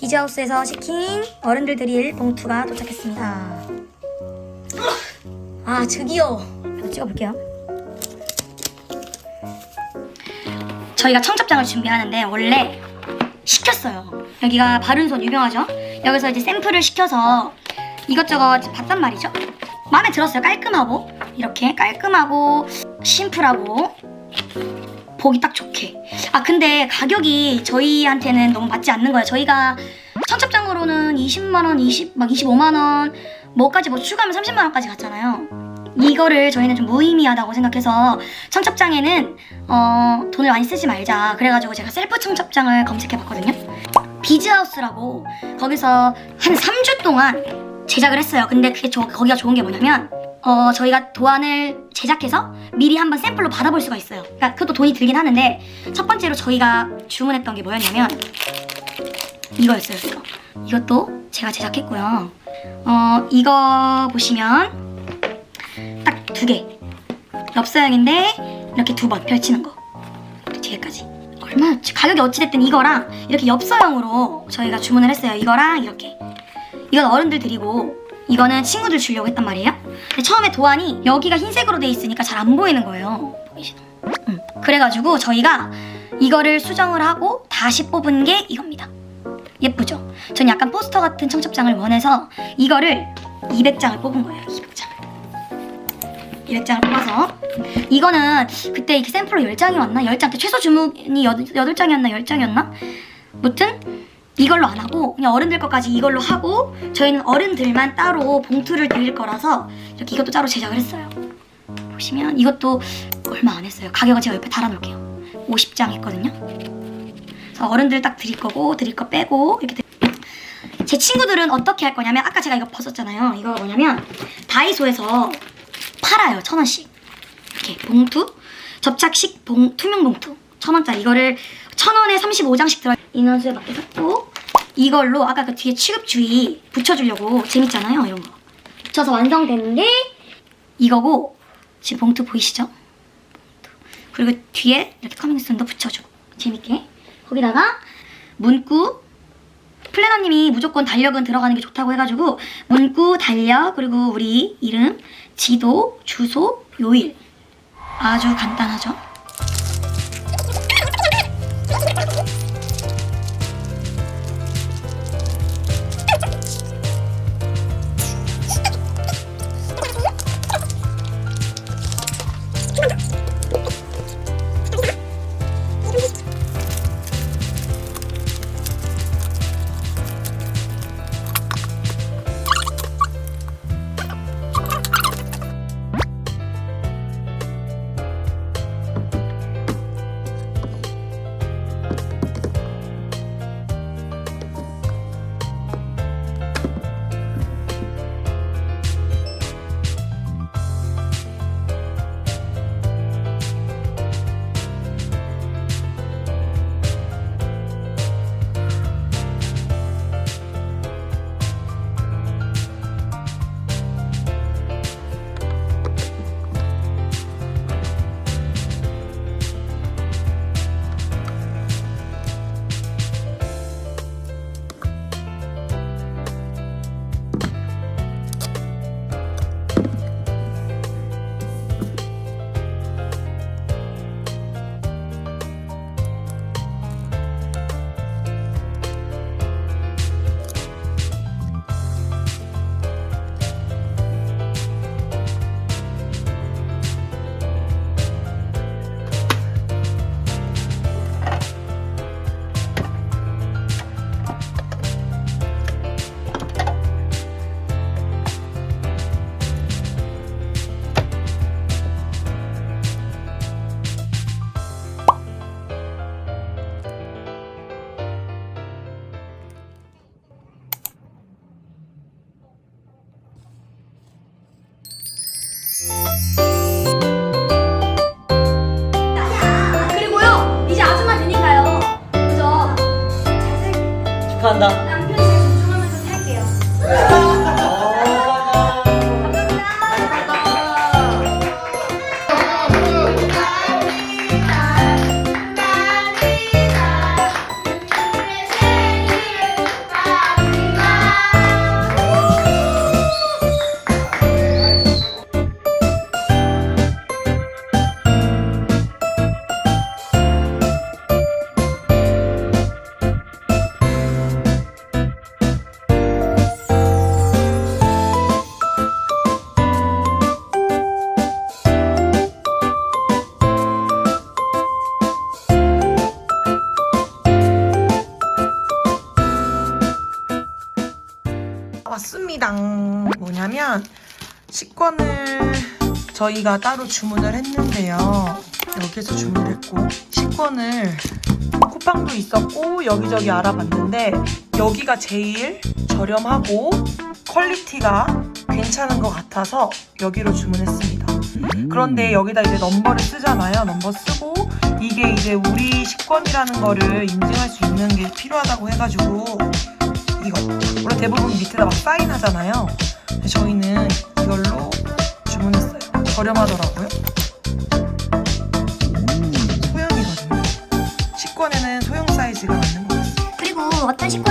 비즈하우스에서 시킨 어른들 드릴 봉투가 도착했습니다. 아, 저기요. 이거 찍어볼게요. 저희가 청첩장을 준비하는데 원래 시켰어요. 여기가 바른손 유명하죠? 여기서 이제 샘플을 시켜서 이것저것 봤단 말이죠. 마음에 들었어요. 깔끔하고 이렇게 깔끔하고 심플하고 보기 딱 좋게. 아 근데 가격이 저희한테는 너무 맞지 않는 거예요. 저희가 청첩장으로는 20만 원, 20, 막 25만 원, 뭐까지 뭐 추가하면 30만 원까지 갔잖아요. 이거를 저희는 좀 무의미하다고 생각해서 청첩장에는 어, 돈을 많이 쓰지 말자. 그래가지고 제가 셀프 청첩장을 검색해봤거든요. 비즈하우스라고 거기서 한 3주 동안 제작을 했어요. 근데 그게 저, 거기가 좋은 게 뭐냐면 어, 저희가 도안을 제작해서 미리 한번 샘플로 받아볼 수가 있어요. 그러니까 그것도 돈이 들긴 하는데 첫 번째로 저희가 주문했던 게 뭐였냐면 이거였어요. 이거. 이것도 제가 제작했고요. 어, 이거 보시면 딱 두 개. 엽서형인데 이렇게 두 번 펼치는 거. 뒤에까지. 얼마였지? 가격이 어찌됐든 이거랑 이렇게 엽서형으로 저희가 주문을 했어요. 이거랑 이렇게. 이건 어른들 드리고 이거는 친구들 주려고 했단 말이에요. 근데 처음에 도안이 여기가 흰색으로 돼 있으니까 잘 안 보이는 거예요. 보이시나? 응. 그래가지고 저희가 이거를 수정을 하고 다시 뽑은 게 이겁니다. 예쁘죠? 전 약간 포스터 같은 청첩장을 원해서 이거를 200장을 뽑은 거예요. 200장. 200장을 뽑아서 이거는 그때 이렇게 샘플로 10장이 왔나? 10장 때 최소 주문이 8장이었나? 10장이었나? 무튼 이걸로 안 하고 그냥 어른들 것까지 이걸로 하고 저희는 어른들만 따로 봉투를 드릴 거라서 이렇게 이것도 따로 제작을 했어요. 보시면 이것도 얼마 안 했어요. 가격은 제가 옆에 달아놓을게요. 50장 했거든요. 그래서 어른들 딱 드릴 거고 드릴 거 빼고 이렇게 드릴 제 친구들은 어떻게 할 거냐면 아까 제가 이거 벗었잖아요. 이거 뭐냐면 다이소에서 팔아요. 천 원씩. 이렇게 봉투 접착식 봉, 투명 봉투 천 원짜리 이거를 천 원에 35장씩 들어 인원수에 맞게 이걸로 아까 그 뒤에 취급주의 붙여주려고 재밌잖아요 이런 거 붙여서 완성된 게 이거고 지금 봉투 보이시죠? 그리고 뒤에 이렇게 커밍스톤도 붙여주고 재밌게 거기다가 문구 플래너님이 무조건 달력은 들어가는 게 좋다고 해가지고 문구, 달력, 그리고 우리 이름, 지도, 주소, 요일 아주 간단하죠? 왔습니다. 뭐냐면 식권을 저희가 따로 주문을 했는데요. 여기서 주문을 했고 식권을 쿠팡도 있었고 여기저기 알아봤는데 여기가 제일 저렴하고 퀄리티가 괜찮은 것 같아서 여기로 주문했습니다. 그런데 여기다 이제 넘버를 쓰잖아요. 넘버 쓰고 이게 이제 우리 식권이라는 거를 인증할 수 있는 게 필요하다고 해가지고 이거 원래 대부분 밑에다 막 사인하잖아요. 근데 저희는 이걸로 주문했어요. 저렴하더라고요. 소형이거든요. 식권에는 소형 사이즈가 맞는 것 같아요. 그리고 어떤 여기